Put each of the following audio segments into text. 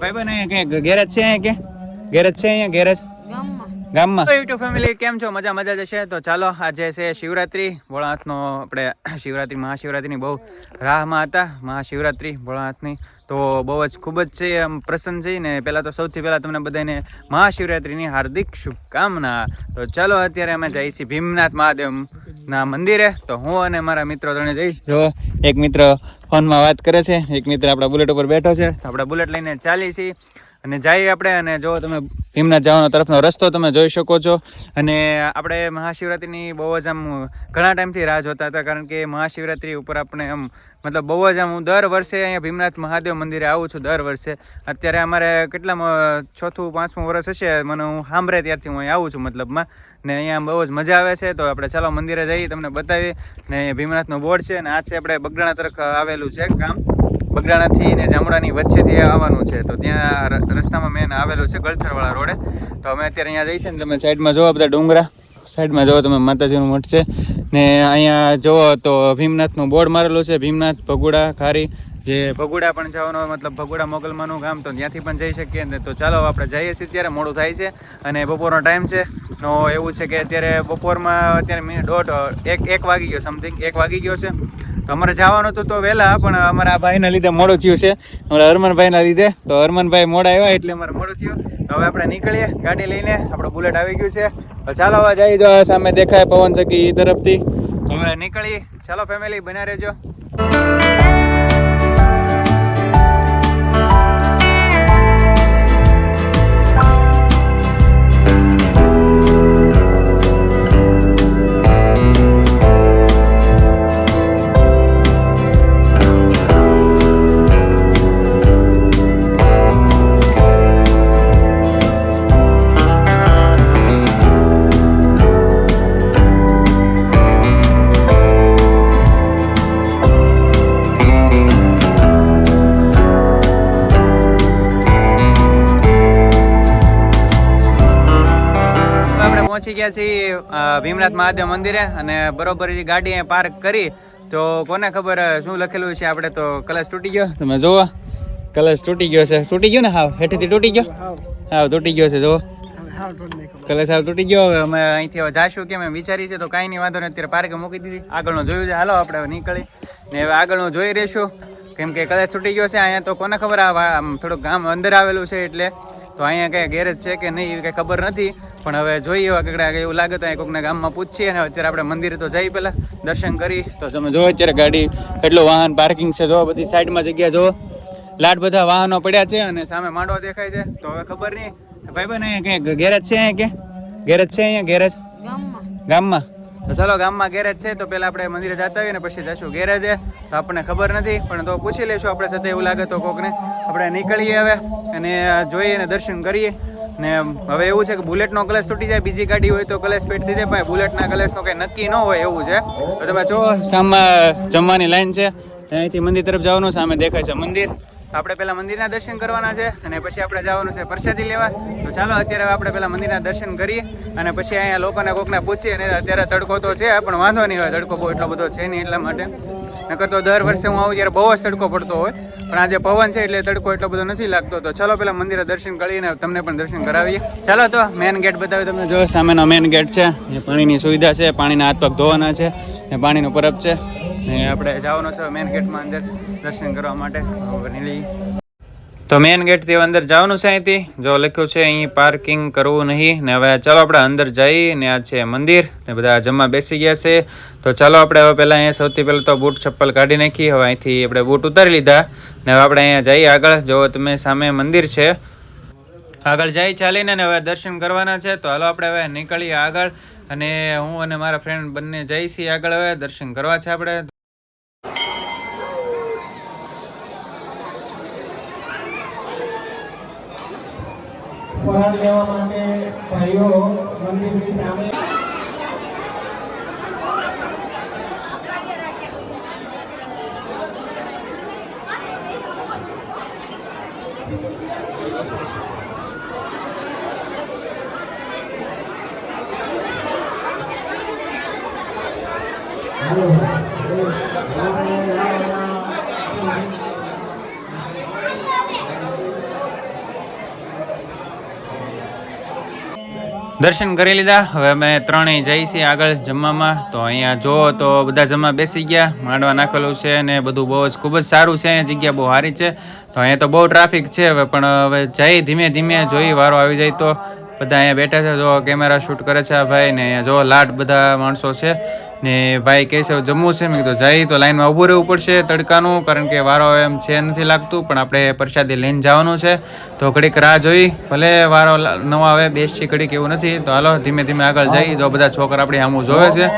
ભાઈ બન અહીંયા કે ગેરેજ છે અહીંયા કે ગેરેજ છે અહીંયા? ગેરેજ ગામમાં. ગામમાં? યુટ્યુબ ફેમિલી કેમ છો? મજા મજા જશે તો ચાલો આજે છે શિવરાત્રી. ભોળાનાથનો આપણે શિવરાત્રી મહાશિવરાત્રિની બહુ રાહમાં હતા. મહાશિવરાત્રી ભોળાનાથની. તો બહુ જ ખૂબ જ છે આમ પ્રસન્ન છે ને પહેલાં તો સૌથી પહેલાં તમને બધાને મહાશિવરાત્રિની હાર્દિક શુભકામના. તો ચાલો અત્યારે અમે જઈએ છીએ ભીમનાથ મહાદેવના મંદિરે? તો હું અને મારા મિત્રો ત્રણે જઈ. જો, એક મિત્ર ફોનમાં વાત કરે છે, એક મિત્ર આપણા બુલેટ ઉપર બેઠો છે. આપણે બુલેટ લઈને ચાલી છીએ અને જઈએ આપણે અને જો તમે ભીમનાથ જવાનો તરફનો રસ્તો તમે જોઈ શકો છો. અને આપણે મહાશિવરાત્રિની બહુ જ આમ ઘણા ટાઈમથી રાહ જોતા હતા, કારણ કે મહાશિવરાત્રિ ઉપર આપણે આમ મતલબ બહુ જ આમ હું દર વર્ષે અહીંયા ભીમનાથ મહાદેવ મંદિરે આવું છું દર વર્ષે. અત્યારે અમારે કેટલામાં ચોથું, પાંચમું વર્ષ હશે, મને હું સાંભળે ત્યારથી હું અહીં આવું છું મતલબમાં. ને અહીંયા બહુ જ મજા આવે છે, તો આપણે ચાલો મંદિરે જઈએ તમને બતાવીએ. ને ભીમનાથનો બોર્ડ છે અને આ છે આપણે બગડાણા તરફ આવેલું છે ગામ. બગડાણાથી ને જામડાની વચ્ચેથી આવવાનું છે. તો ત્યાં રસ્તામાં મેન આવેલું છે ગળથરવાળા રોડે. તો અમે અત્યારે અહીંયા જઈશું ને તમે સાઈડમાં જોવા બધા ડુંગરા. સાઈડમાં જોવો તમે, માતાજીનું મઠ છે. ને અહીંયા જોવો તો ભીમનાથનું બોર્ડ મારેલું છે, ભીમનાથ ભગુડા ખારી. જે ભગુડા પણ જવાનો મતલબ ભગુડા મોગલમાનું ગામ, તો ત્યાંથી પણ જઈ શકીએ. ને તો ચાલો, આપણે જઈએ છીએ ત્યારે, મોડું થાય છે. અને બપોરનો ટાઈમ છે. નો એવું છે કે અત્યારે બપોરમાં, અત્યારે મિનિટ દોઢ, એક એક વાગી ગયો સમથિંગ એક વાગી ગયો છે. તો અમારે જવાનું હતું તો વહેલા, પણ અમારા ભાઈના લીધે મોડું થયું છે. અમારા હરમનભાઈના લીધે. તો હરમનભાઈ મોડા આવ્યા, એટલે અમારે મોડું થયું. હવે આપણે નીકળીએ, ગાડી લઈને. આપણો બુલેટ આવી ગયું છે. ચાલો હવે જઈ જો સામે દેખાય પવન ચકી તરફથી. હવે નીકળી. ચાલો ફેમિલી બના રહેજો. પહોંચી ગયા છીએ ભીમનાથ મહાદેવ મંદિરે અને બરોબર ગાડી પાર્ક કરી. તો કોને ખબર શું લખેલું છે આપણે? તો કલશ તૂટી ગયો. તમે જોવો. કલશ તૂટી ગયો છે. તૂટી ગયો ને હાવ? હેઠેથી તૂટી ગયો? હાવ. તૂટી ગયો છે જોવો. કલશ હાવ તૂટી ગયો. હવે અમે અહીંથી હવે જાશું કેમ એમ વિચારી છે તો કાંઈ નહીં વાંધો નહીં. અત્યારે પાર્કે મૂકી દીધી. આગળનું જોયું છે. હાલો આપણે નીકળી. ને હવે આગળનું જોઈ રહીશું. કેમ કે કદાચ તૂટી ગયો છે. અહીંયા તો કોને ખબર આ થોડુંક ગામ અંદર આવેલું છે એટલે. તો અહીંયા કઈ ગેરેજ છે કે નહીં એ કઈ ખબર નથી. પણ હવે જોઈએ એવા કકડા એવું લાગે તો કોકના ગામમાં પૂછીએ અને અત્યારે આપણે મંદિરે તો જઈ પહેલાં દર્શન કરી. તો તમે જો અત્યારે ગાડી કેટલું વાહન પાર્કિંગ છે. જો બધી સાઈડમાં જગ્યા જો લાટ બધા વાહનો પડ્યા છે અને સામે માંડવા દેખાય છે. તો હવે ખબર નહીં. ભાઈ બને અહીંયા કઈ ગેરેજ છે અહીંયા કે ગેરેજ છે અહીંયા ગેરેજ ગામમાં. તો ચાલો ગામમાં ગેરેજ છે. તો પહેલાં આપણે મંદિરે જતા આવીએ ને પછી જશું ગેરેજે તો આપણને ખબર નથી પણ તો પૂછી લઈશું આપણે સાથે એવું લાગે તો કોકને. આપણે નીકળીએ હવે અને જોઈએ ને દર્શન કરીએ. ને હવે એવું છે કે બુલેટનો કલશ તૂટી જાય, બીજી ગાડી હોય તો કલશ પેટ થઈ જાય, પણ બુલેટના કલશનો કંઈ નક્કી ન હોય એવું છે. તો તમે જો, સામમાં જમવાની લાઈન છે. અહીંથી મંદિર તરફ જવાનું, સામે દેખાય છે મંદિર. આપણે પહેલાં મંદિરના દર્શન કરવાના છે અને પછી આપણે જવાનું છે પ્રસાદી લેવા. તો ચાલો, અત્યારે આપણે પહેલાં મંદિરના દર્શન કરીએ અને પછી અહીંયા લોકોને કોકને પૂછીએ અને અત્યારે તડકો તો છે, પણ વાંધો નહીં હોય, તડકો બહુ એટલો બધો છે નહીં એટલા માટે. નકર તો દર વર્ષે હું આવું ત્યારે બહુ જ તડકો પડતો હોય. પણ આજે પવન છે એટલે તડકો એટલો બધો નથી લાગતો. તો ચાલો પેલા મંદિરે દર્શન કરીને તમને પણ દર્શન કરાવીએ. ચાલો તો મેન ગેટ બતાવી તમને. જોયો સામેનો મેન ગેટ છે. પાણીની સુવિધા છે. પાણીના હાથ પગ ધોવાના છે. ને પાણીનું પરબ છે. ને આપણે જવાનો છે મેન ગેટમાં અંદર દર્શન કરવા માટે. નીકળી તો મેન ગેટથી અંદર જવાનું છે અહીંથી. જો લખ્યું છે અહીં પાર્કિંગ કરવું નહીં, ને હવે ચાલો આપણે અંદર જઈ ને આ છે મંદિર, ને બધા જમવા બેસી ગયા છે. તો ચાલો આપણે હવે પહેલાં અહીંયા સૌથી પહેલાં તો બૂટ ચપ્પલ કાઢી નાખી, હવે અહીંથી આપણે બૂટ ઉતારી લીધા. ને હવે આપણે અહીંયા જઈએ આગળ, જો તમે સામે મંદિર છે. આગળ જઈ ચાલીને ને હવે દર્શન કરવાના છે. તો હાલો આપણે હવે નીકળીએ આગળ, અને હું અને મારા ફ્રેન્ડ બંને જઈશી આગળ હવે દર્શન કરવા છે આપણે. ફરાન દેવા માટે ભાઈઓ મંદિરની સામે Thank you. દર્શન કરી લીધા. હવે અમે ત્રણેય જઈએ છીએ આગળ જમવામાં. તો અહીંયા જુઓ તો બધા જમવા બેસી ગયા. માંડવા નાખેલું છે ને બધું બહુ જ ખૂબ જ સારું છે. અહીંયા જગ્યા બહુ સારી છે. તો અહીંયા તો બહુ ટ્રાફિક છે. હવે પણ હવે જઈ ધીમે ધીમે જોઈ વારો આવી જાય તો બધા અહીંયા બેઠા છે. જો કેમેરા શૂટ કરે છે આ ભાઈ ને અહીંયા જો લાટ બધા માણસો છે. ને ભાઈ કહેશે જમવું છે? મેં કીધું જઈ તો લાઈનમાં ઊભું રહેવું પડશે તડકાનું, કારણ કે વારો એમ છે નથી લાગતું, પણ આપણે પ્રસાદી લઈને જવાનું છે. તો ઘડીક રાહ જોઈ, ભલે વારો ન આવે, બેસી ઘડીક એવું નથી. તો હાલો, ધીમે ધીમે આગળ જઈ, જો બધા છોકરા આપણી આમું જોવે છે.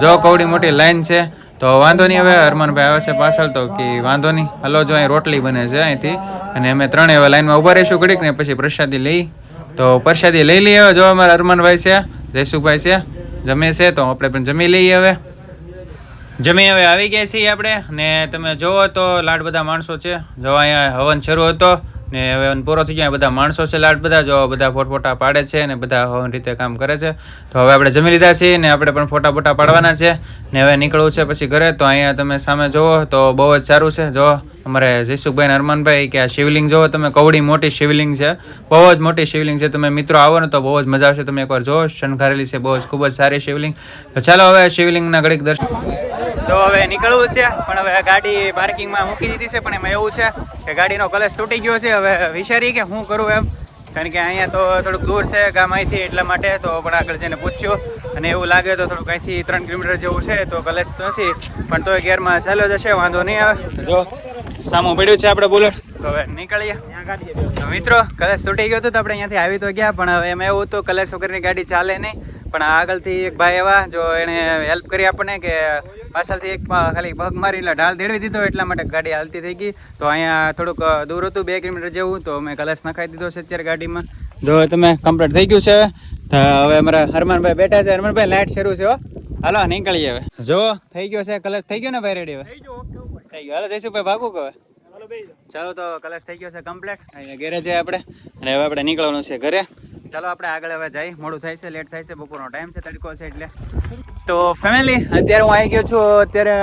જો કવડી મોટી લાઈન છે, તો વાંધો નહીં હવે, હરમાનભાઈ આવે છે પાછળ તો કે વાંધો નહીં. હાલો, જો અહીં રોટલી બને છે અહીંથી. અને અમે ત્રણેય હવે લાઈનમાં ઊભા રહીશું ઘડીક ને પછી પ્રસાદી લઈ. તો પ્રસાદી લઈ લઈએ જો અમારા હરમાનભાઈ છે જયસુભાઈ છે. જમે છે તો આપણે પણ જમી લઈએ હવે. જમી હવે આવી ગયા છીએ આપણે. ને તમે જોવો તો લાડ બધા માણસો છે. જો અહીંયા હવન શરૂ હતો. ને હવે પૂરો થઈ ગયા. બધા માણસો છે લાડ, બધા જો બધા ફોટા પાડે છે ને બધા હવન રીતે કામ કરે છે. તો હવે આપણે જમી લીધા છીએ ને આપણે પણ ફોટા ફોટા પાડવાના છે. ને હવે નીકળવું છે પછી ઘરે. તો અહીંયા તમે સામે જોવો તો બહુ જ સારું છે. જો અમારે જયસુખભાઈ ને હરમાનભાઈ કે આ શિવલિંગ જોવો તમે, કવડી મોટી શિવલિંગ છે. બહુ જ મોટી શિવલિંગ છે. તમે મિત્રો આવો ને તો બહુ જ મજા આવશે. તમે એકવાર જોવો શણગારેલી છે. બહુ જ ખૂબ જ સારી શિવલિંગ. તો ચાલો હવે શિવલિંગના ઘડીક દર્શન તો હવે નીકળવું છે પણ હવે ગાડી પાર્કિંગમાં મૂકી દીધી છે પણ એમાં એવું છે કે ગાડીનો કલશ તૂટી ગયો છે હવે વિચારી કે શું કરું એમ. કારણ કે અહીંયા તો થોડુંક દૂર છે ગામ અહીંથી એટલા માટે તો પણ આગળ જઈને પૂછ્યું. અને એવું લાગે તો થોડુંક અહીંથી ત્રણ કિલોમીટર જેવું છે તો કલશ તો નથી પણ તો ગેરમાં ચાલ્યો જશે વાંધો નહીં આવે. જો સામું પડ્યું છે આપણે બુલેટ. તો હવે નીકળીએ. મિત્રો કલશ તૂટી ગયો હતો તો આપણે અહીંયાથી આવી તો ગયા પણ હવે એમાં એવું હતું કલશ વગરની ગાડી ચાલે નહીં. પણ આગળથી એક ભાઈ એવા જો એણે હેલ્પ કરી આપણને કે પાછળથી એક ખાલી પગ મારી એટલે ઢાળ દેડવી દીધો એટલા માટે ગાડી હાલતી થઈ ગઈ. તો અહીંયા થોડુંક દૂર હતું બે કિલોમીટર જેવું તો મેં કલશ નખાઈ દીધો છે અત્યારે ગાડીમાં. જો તમે કમ્પ્લીટ થઈ ગયું છે. તો હવે અમારા હરમાનભાઈ બેઠા છે. હરમાનભાઈ લાઇટ શરૂ છે હો. હાલો નીકળીએ હવે. જો થઈ ગયો છે. કલશ થઈ ગયો ને ભાઈ રેડી હવે? થઈ ગયો હાલો જઈશું ભાઈ ભાગું કે ચાલો તો કલશ થઈ ગયો છે કમ્પ્લીટ અહીંયા ઘરે છે આપણે. અને હવે આપણે નીકળવાનું છે ઘરે. ચાલો આપણે આગળ હવે જઈ. મોડું થાય છે લેટ થાય છે, બપોરનો ટાઈમ છે, તડકો છે એટલે. તો ફેમિલી અત્યારે હું આવી ગયો છું, અત્યારે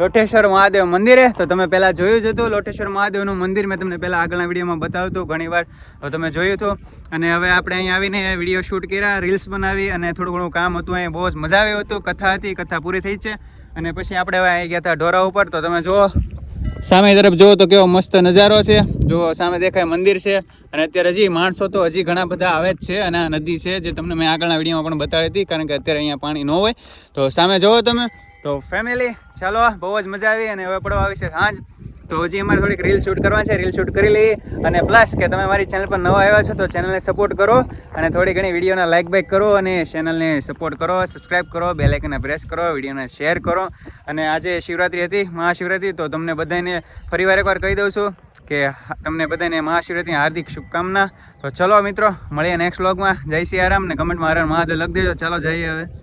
લોટેશ્વર મહાદેવ મંદિરે. તો તમે પહેલાં જોયું જ હતું, લોટેશ્વર મહાદેવનું મંદિર મેં તમને પહેલાં આગળના વિડીયોમાં બતાવ્યું હતું, ઘણીવાર તો તમે જોયું હતું. અને હવે આપણે અહીં આવીને વીડિયો શૂટ કર્યા રીલ્સ બનાવી અને થોડું ઘણું કામ હતું અહીં બહુ જ મજા આવ્યું હતું, કથા હતી, કથા પૂરી થઈ છે. અને પછી આપણે હવે આવી ગયા હતા ઢોરા ઉપર. તો તમે જુઓ સામે તરફ જુઓ તો કેવો મસ્ત નજારો છે. જુઓ, સામે દેખાય મંદિર છે અને અત્યારે હજી માણસો તો હજી ઘણા બધા આવે જ છે અને આ નદી છે જે તમને મેં આગળના વિડીયોમાં પણ બતાવી હતી કારણ કે અત્યારે અહીંયા પાણી ન હોય. તો સામે જુઓ તમે. તો ફેમિલી ચાલો, બહુ જ મજા આવી અને હવે પડવા આવી છે સાંજ. તો હજી અમારે થોડીક રીલ શૂટ કરવાની છે રીલ શૂટ કરી લઈએ. અને પ્લસ કે તમે મારી ચેનલ પર નવા આવ્યા છો, તો ચેનલને સપોર્ટ કરો અને થોડી ઘણી વિડીયોના લાઇક બાઇક કરો અને ચેનલને સપોર્ટ કરો સબસ્ક્રાઇબ કરો બે લાઇકને પ્રેસ કરો વિડીયોને શેર કરો. અને આજે શિવરાત્રી હતી, મહાશિવરાત્રિ, તો તમને બધાને ફરીવાર એકવાર કહી દઉં છું કે તમને બધાને મહાશિવરાત્રિની હાર્દિક શુભકામના. તો ચલો મિત્રો, મળીએ નેક્સ્ટ વ્લોગમાં જય શ્રી આરામ ને કમેન્ટમાં હરણ મહાદેવ લખી દેજો. ચાલો જઈએ હવે.